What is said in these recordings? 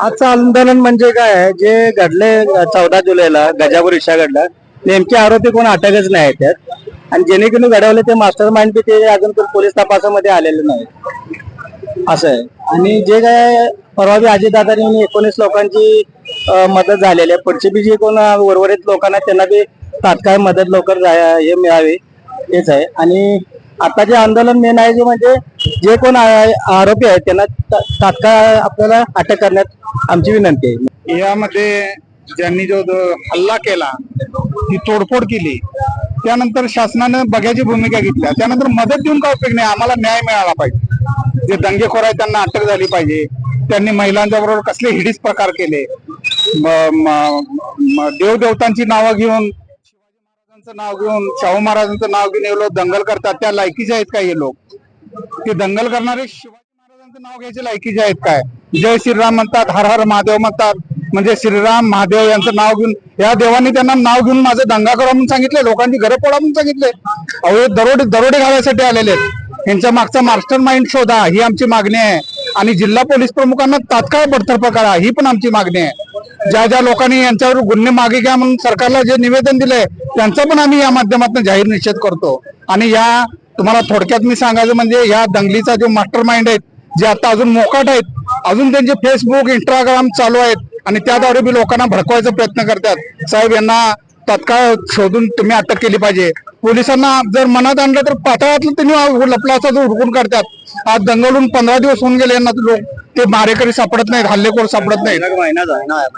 आजचं आंदोलन म्हणजे काय जे घडले चौदा जुलैला गजापूर रिक्षा घडला नेमके आरोपी कोण अटकच नाही त्यात. आणि जेणेकरून घडवले ते मास्टर माइंड बी ते अजून पण पोलीस तपासामध्ये आलेले नाही असं आहे. आणि जे काय परवा बी अजितदादांनी एकोणीस लोकांची मदत झालेली आहे. पुढची बी जे कोण उर्वरित लोकांना त्यांना बी तात्काळ मदत लवकर जा- हे मिळावी हेच आहे. आणि आता जे आंदोलन मेन आहे जे म्हणजे जे कोण आरोपी आहेत त्यांना तात्काळ आपल्याला अटक करण्यात आमची विनंती आहे. यामध्ये ज्यांनी जो हल्ला केला ती तोडफोड केली. त्यानंतर शासनानं बघ्याची भूमिका घेतल्या त्यानंतर मदत देऊन का उपयोग नाही आम्हाला न्याय मिळाला पाहिजे. जे दंगेखोर आहेत त्यांना अटक झाली पाहिजे. त्यांनी महिलांच्या बरोबर कसले हिडीस प्रकार केले? देवदेवतांची नावं घेऊन नाव घेऊन शाहू महाराजांचं नाव घेऊन हे लोक दंगल करतात. त्या लायकीचे आहेत का हे लोक? ते दंगल करणारे शिवाजी महाराजांचं नाव घ्यायचे लायकीचे आहेत काय? जय श्रीराम म्हणतात हर हर महादेव म्हणतात. म्हणजे श्रीराम महादेव यांचं नाव घेऊन या देवांनी त्यांना नाव घेऊन माझं दंगा करा म्हणून सांगितले लोकांची घरं पोळा म्हणून सांगितले. अहो दरोडे दरोडे घालायसाठी आलेले यांच्या मागचा मास्टर माइंड शोधा ही आमची मागणी आहे. आणि जिल्हा पोलीस प्रमुखांना तात्काळ बडतर्फ करा ही पण आमची मागणी आहे. ज्या ज्या लोकांनी यांच्यावर गुन्हे मागे घ्या म्हणून सरकारला जे निवेदन दिलंय त्यांचा पण आम्ही या माध्यमातून जाहीर निषेध करतो. आणि या तुम्हाला थोडक्यात मी सांगायचं म्हणजे या दंगलीचा जो मास्टर माइंड आहेत जे आता अजून मोकाट आहेत अजून त्यांचे फेसबुक इंस्टाग्राम चालू आहेत आणि त्याद्वारे बी लोकांना भडकवायचा प्रयत्न करतात. साहेब यांना तत्काळ शोधून तुम्ही अटक केली पाहिजे. पोलिसांना जर मनात आणलं तर पाताळातलं त्यांनी लपलाचा जो हुडकून करतात आज दंगलून पंधरा दिवस होऊन गेले यांना लोक. ते मारेकरी सापडत नाहीत हल्लेखोर सापडत नाहीत.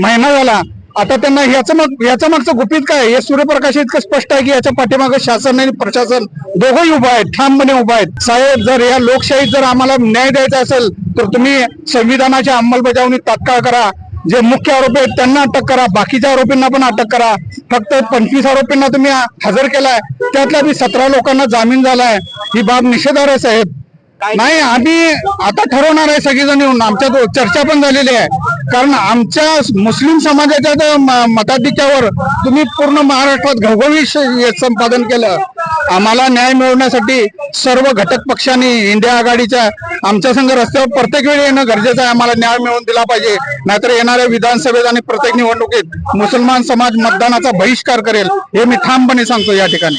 महिना झाला आता. त्यांना ह्याचं मग याच्या मागचं गुपित काय? हे सूर्यप्रकाश इतकं स्पष्ट आहे की याच्या पाठीमागे शासन आणि प्रशासन दोघंही उभा आहेत ठामपणे उभा आहेत. साहेब जर या लोकशाहीत जर आम्हाला न्याय द्यायचा असेल तर तुम्ही संविधानाची अंमलबजावणी तात्काळ करा. जे मुख्य आरोपी आहेत त्यांना अटक करा. बाकीच्या आरोपींना पण अटक करा. फक्त पंचवीस आरोपींना तुम्ही हजर केलाय. त्यातल्या बी सतरा लोकांना जामीन झालाय. ही बाब निषेधार्ह आहे साहेब. नाही आम्ही आता ठरवणार आहे सगळेजण येऊन. आमच्या तो चर्चा पण झालेली आहे. कारण आमच्या मुस्लिम समाजाच्या मताधिक्यावर तुम्ही पूर्ण महाराष्ट्रात घवघवी संपादन केलं. आम्हाला न्याय मिळवण्यासाठी सर्व घटक पक्षांनी इंडिया आघाडीच्या आमच्या संघ रस्त्यावर प्रत्येक वेळी येणं गरजेचं आहे. आम्हाला न्याय मिळवून दिला पाहिजे. नाहीतर येणाऱ्या विधानसभेत आणि प्रत्येक निवडणुकीत मुसलमान समाज मतदानाचा बहिष्कार करेल. हे मी ठामपणे सांगतो या ठिकाणी.